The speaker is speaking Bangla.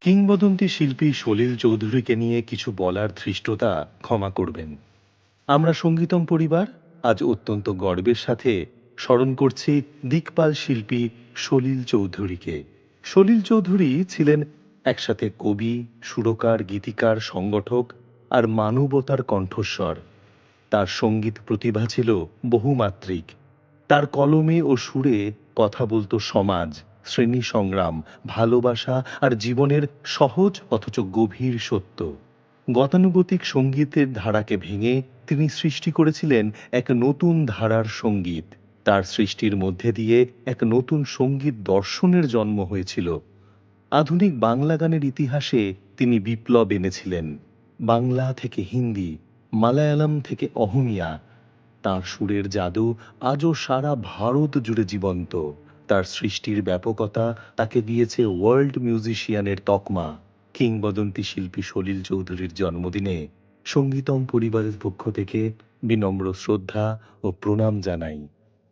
কিংবদন্তি শিল্পী সলিল চৌধুরীকে নিয়ে কিছু বলার ধৃষ্টতা ক্ষমা করবেন। আমরা সঙ্গীতম পরিবার, আজ অত্যন্ত গর্বের সাথে স্মরণ করছি দিকপাল শিল্পী সলিল চৌধুরীকে। সলিল চৌধুরী ছিলেন একসাথে কবি, সুরকার, গীতিকার, সংগঠক আর মানবতার কণ্ঠস্বর। তার সংগীত প্রতিভা ছিল বহুমাত্রিক। তার কলমে ও সুরে কথা বলতো সমাজ। শ্রেণি সংগ্রাম ভালোবাসা আর জীবনের সহজ অথচ গভীর সত্য। গতানুগতিক সঙ্গীতের ধারাকে ভেঙে তিনি সৃষ্টি করেছিলেন এক নতুন ধারার সংগীত। তার সৃষ্টির মধ্যে দিয়ে এক নতুন সংগীত দর্শনের জন্ম হয়েছিল। আধুনিক বাংলা গানের ইতিহাসে তিনি বিপ্লব এনেছিলেন। বাংলা থেকে হিন্দি, মালায়ালাম থেকে অহমিয়া। তার সুরের জাদু আজও সারা ভারত জুড়ে জীবন্ত। তার সৃষ্টির ব্যাপকতা তাকে দিয়েছে ওয়ার্ল্ড মিউজিশিয়ানের তকমা। কিংবদন্তি শিল্পী সলিল চৌধুরীর জন্মদিনে সঙ্গীতম পরিবারের পক্ষ থেকে বিনম্র শ্রদ্ধা ও প্রণাম জানাই।